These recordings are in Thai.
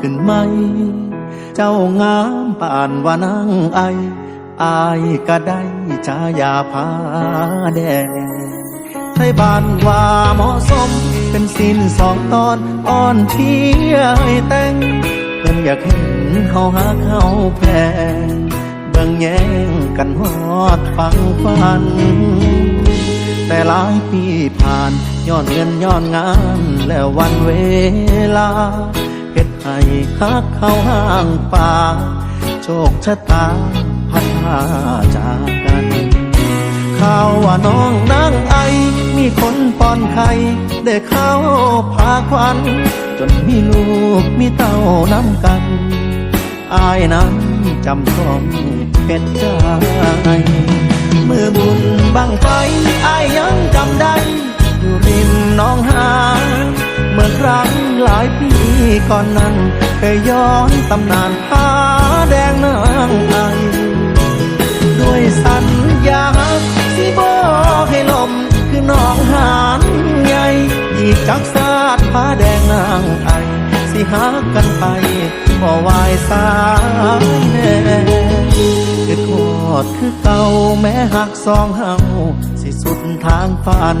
ขึ้นไหม เจ้างามป่านว่านางไอ อายก็ได้ชายาพาแดงไทยบ้านว่าเหมาะสม เป็นสินสองตอนอ่อนเพียให้แต่งเพิ่นอยากเห็นเขาหาเขาแพงเบิ่งแย่งกันฮอดฟังฟัน แต่หลายปีผ่านย้อนเงินย้อนงานแล้ววันเวลา ให้ฮักเข้าห้างป่า โชคชะตาพัดพาจากกัน ข่าวว่าน้องนางไอ มีคนป้อนไข่ได้เข้าพาควัน จนมีลูกมีเต้าน้ำกัน อายนั้นจำต้องเป็นใจมือบุญบังไฟอายยังจำได้อยู่ริมน้องหา มื่อครั้งหลายปีก่อนนั้นเคยย้อนตำนานผ้าแดงนางไอด้วยสัญญาสิบอกให้ลมคือน้องหานใหญ่อีจักสาดผ้าแดงนางไอสิหากันไปบ่วายสายแน่คือโทษคือเก่าแม้หักสองเฮาสิสุดทางฝัน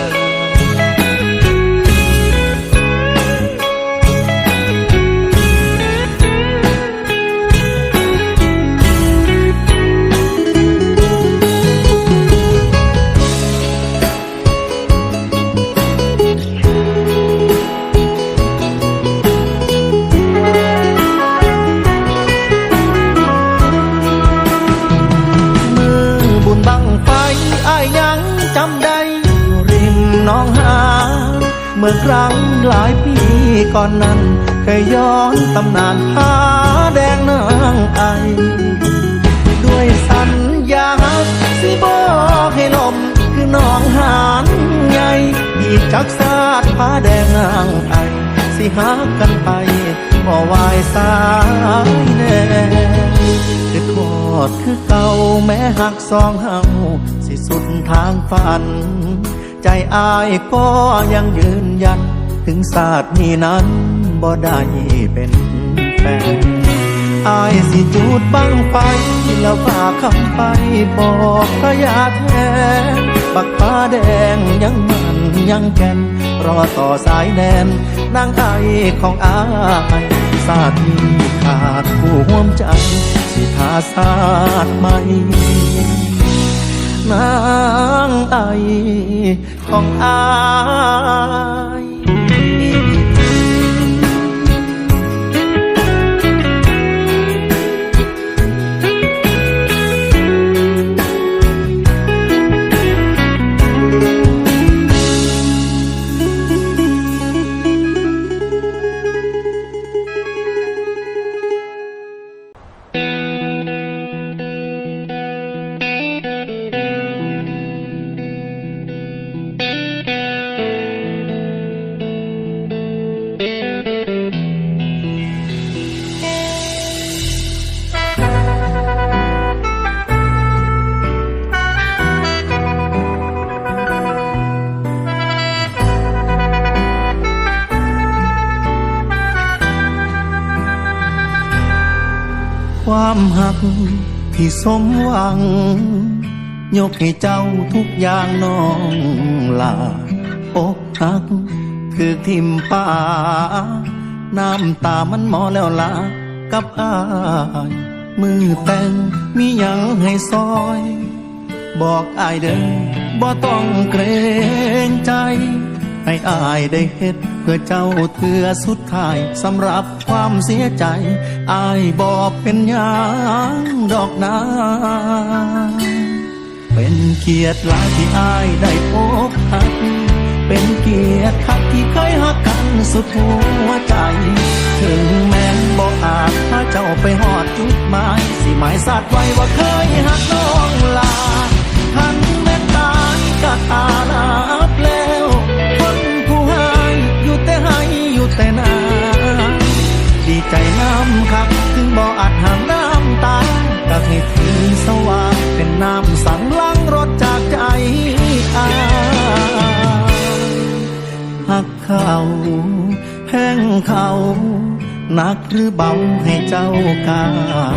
เมื่อครั้งหลายปีก่อนนั้น เคยย้อนตำนานผ้าแดงนางไอ ด้วยสัญญาสิบอกให้ลมคือน้องหานใหญ่อีกจักสาดผ้าแดงนางไอ สิหากันไปบ่วายสายแน่คือโทษคือเก่าแม้หักสองเฮาสิสุดทางฝัน ใจอายก็ยังยืนยัน ถึงศาสตร์นี้นั้นบ่ได้เป็นแฟนอายสิจูดบังไฟแล้วฝากคำไปบอกพระยาแทนบักฟ้าแดงยังมันยังแก่น รอต่อสายแดนนางไอของอายศาสตร์นี้ขาดผู้ห่วมใจ สิทาศาสตร์ใหม่ นางไอของอาย ที่สมหวัง ยกให้เจ้าทุกอย่างน้องลาอกหัก คือทิมป่า น้ำตามันหมอแล้วลากับอาย มือแต่งมียังให้ซอย บอกอายเด้อบ่ต้องเกรงใจ ให้อายได้เฮ็ด เพื่อเจ้าเถือสุดท้ายสำหรับ ความเสียใจ อายบอกเป็นหยังดอกนา เป็นเกียรติลายที่อายได้พบหักเป็นเกียรติคักที่เคยหักกันสุดหัวใจ ถึงแม้บ่อาจพาเจ้าไปหอดจุดหมาย สิหมายสัตว์ไว้ว่าเคยหักน้องลา ทันแม้ตายก็ตาลา หนักหรือเบาให้เจ้าก้า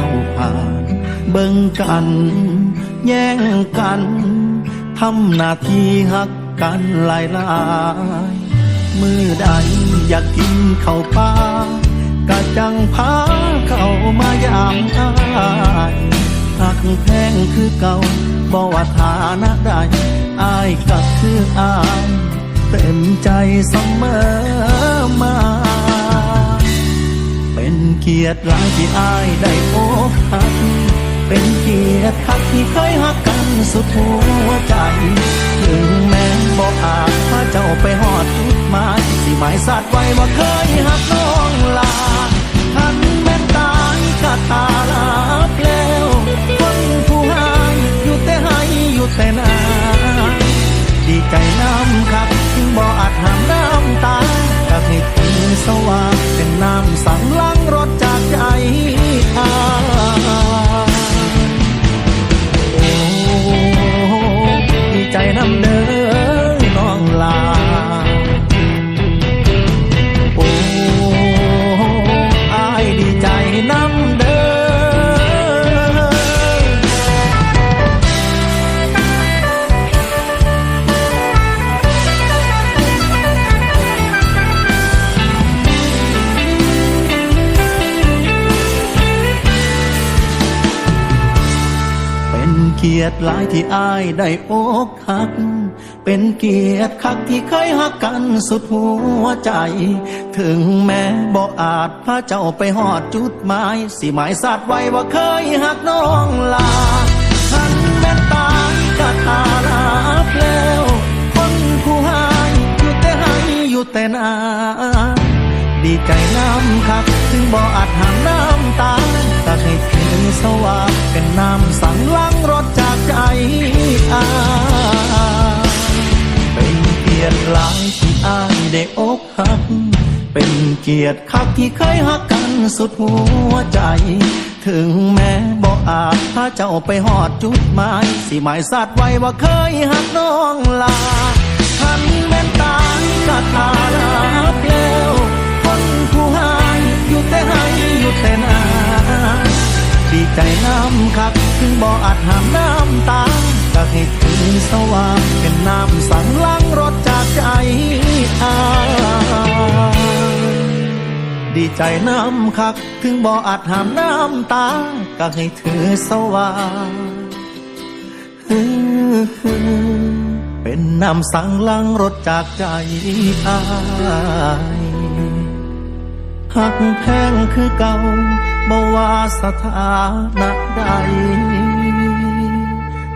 วผ่าน เบิ่งกัน แย่งกันทำหน้าที่หักกันหลายหลายมือใดอยากกินข้าวปลากะจังพาเข้ามายามอายหักแพงคือเก่าบ่ว่าฐานะใดอายก็คืออาย เต็มใจเสมอมา เป็นเกียรติหลายที่อายได้พบหัก เป็นเกียรติคักที่เคยหักกันสุดหัวใจ ถึงแม้บ่อาจพาเจ้าไปหอดจุดหมายสิหมายสัตว์ไว้ว่าเคยหักน้องลาทันแม้นตายก็ตาลาบแล้วคนผู้ให้อยู่แต่ให้อยู่แต่นาดีใจน้ำครับถึงบ่อาจหามน้ำตาก็ให้ถึงสว่าง ยรติหลายที่อายได้อกหัก เป็นเกียรติคักที่เคยหักกันสุดหัวใจ ถึงแม้บ่อาจพาเจ้าไปหอดจุดหมาย สิหมายสัตว์ไว้ว่าเคยหักน้องลาทันแม้ตายก็ตาลาบแล้ว คนผู้ให้อยู่แต่ให้อยู่แต่นาดีใจน้ำคัก ถึงบ่อาจห้ามน้ำตาแต่ให้ถือสว่างเป็นน้ำสั่งล้างรถจ ใจอายเป็นเกียรติหลายที่อายได้อกหัก เป็นเกียรติคักที่เคยหักกันสุดหัวใจ ถึงแม้บ่อาจพาเจ้าไปหอดจุดหมายสิหมายสัตว์ไว้ว่าเคยหักน้องลาทันแม้นตายก็ตาลาบแล้วคนผู้ให้อยู่แต่ให้อยู่แต่นาดีใจน้ำคักถึงบ่อาจหามน้ำตาก็ ให้ถึงสว่างเป็นน้ำสั่งล้างรถจากใจอาดีใจน้ำคัก ถึงบ่ออาจหามน้ำตา ก็ให้ถือสว่างเป็นน้ำสั่งล้างรถจากใจอายหักแพงคือเก่าบ่ว่าสถานะใด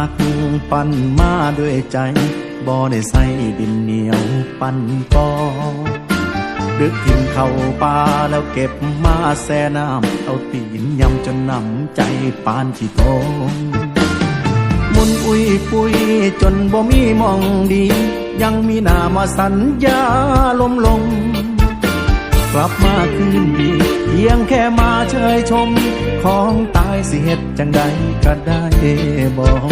หักปันมาด้วยใจ บ่ได้ใส่ดินเหนียวปันปอดึกกินเข้าป่าแล้วเก็บมาแซ่น้ำเอาตีนยำจนนำใจปานขี้ทงมุนอุยปุยจนบ่มีมองดี ยังมีหน้ามาสัญญาลมลง กลับมาคืนดีเพียงแค่มาเชยชม ของตายสิเหตุจังใดก็ได้บอก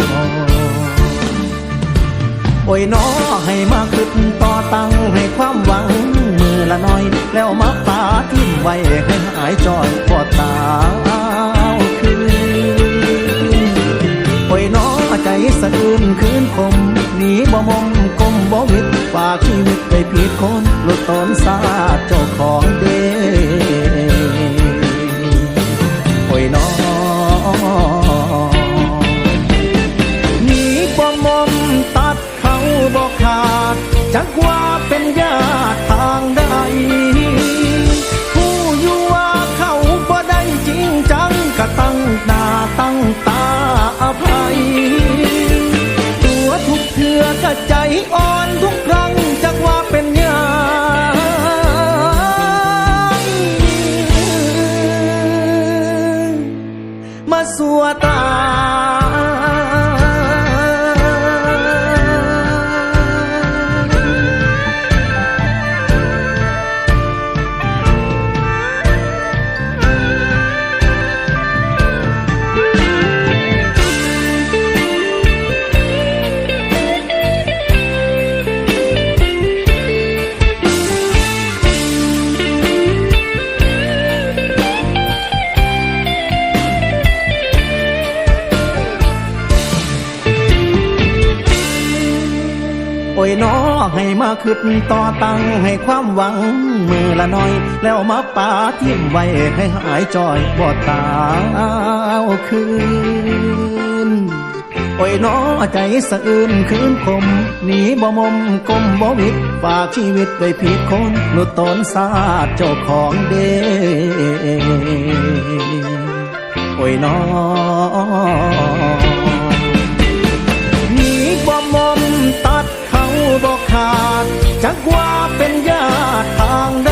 โอ้ยน้อให้มาขึ้นต่อตังให้ความหวัง มือละน้อย แล้วมาปาทิ้มไว้ให้หายจอยพอตาคืนโอ้ยน้อใจสะอื้นคืนคมหนีบ่มม กมบ่วิดฝากชีวิตไปผิดคนหลุดตอนสาดเจ้าของเด้โอ้ยน้อหนีบ่มอมตัดเขาบอกขาดจักว่าเป็นญาติทาง ขึ้นต่อตังให้ความหวัง มือละน้อย แล้วมาป่าทิ่มไว้ให้หายจอยบ่ตาเอาคืนโอ้ยน้อใจสะอื้นคืนคมหนีบ่มมกลมบ่วิดฝากชีวิตไว้ผิดคนหลุดตนสาดเจ้าของเด้โอ้ยน้อ จักว่าเป็นญาติทางใด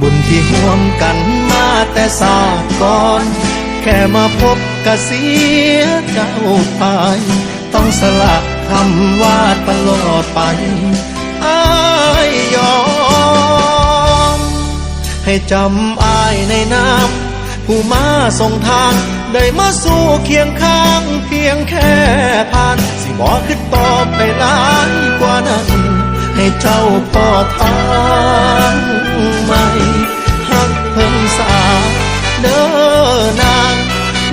บุญที่ห่วมกันมาแต่สาดก่อน แค่มาพบกะเสียเจ้าไป ต้องสละคำว่าตลอดไปอายยอม ให้จำอายในน้ำผู้มาส่งทาง ได้มาสู่เคียงข้าง เพียงแค่ผ่าน สิบอกขึ้นตอบไปหลายกว่านั้น ให้เจ้าพ่อทางใหม่หักเพิ่งสาเด้อนาง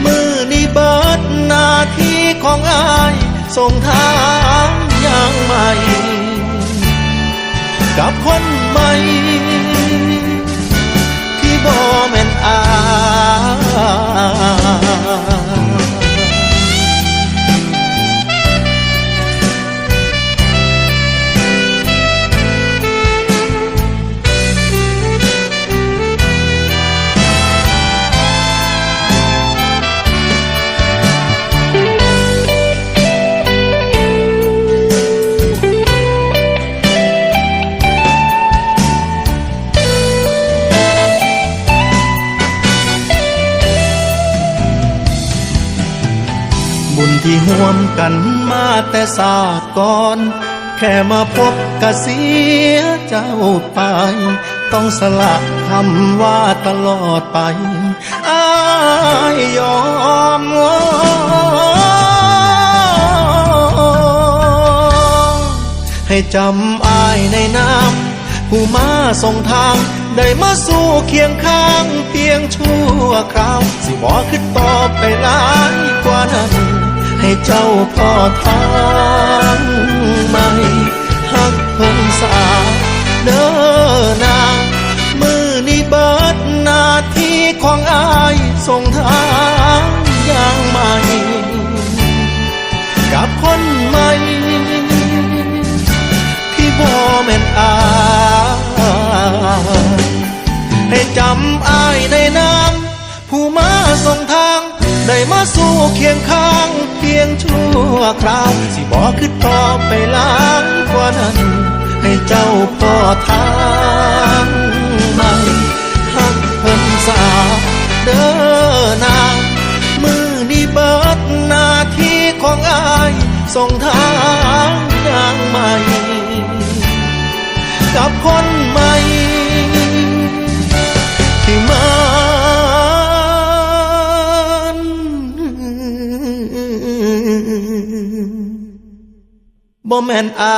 มือนี้เบิดหน้าที่ของอายส่งทางอย่างใหม่ กับคนใหม่ ที่บ่แม่นอาย ที่ห่วมกันมาแต่ศาสตร์ก่อน แค่มาพบกะเสียเจ้าไป ต้องสละคำว่าตลอดไปอายยอมให้จำอายในน้ำผู้มาส่งทางได้มาสู่เคียงข้างเพียงชั่วคราว สิบอกขึ้นต่อไปหลายกว่านั้น ให้เจ้าพ่อทางไม่หักเพิ่งสาเด้อนามือนี้เบิดนาที่ของอายส่งทางอย่างใหม่ กับคนใหม่ที่บ่แม่นอายให้จำอายในน้ำผู้มาส่งทาง ได้มาสู่เคียงข้างเพียงชั่วคราว สิบอกคือต่อไปหลายกว่านั้น ให้เจ้าพ่อทางใหม่หักเพิ่นสาเด้อนางมือนี้เบิดหน้าที่ของอายส่งทางอย่างใหม่ กับคนใหม่ บ่แม่นอา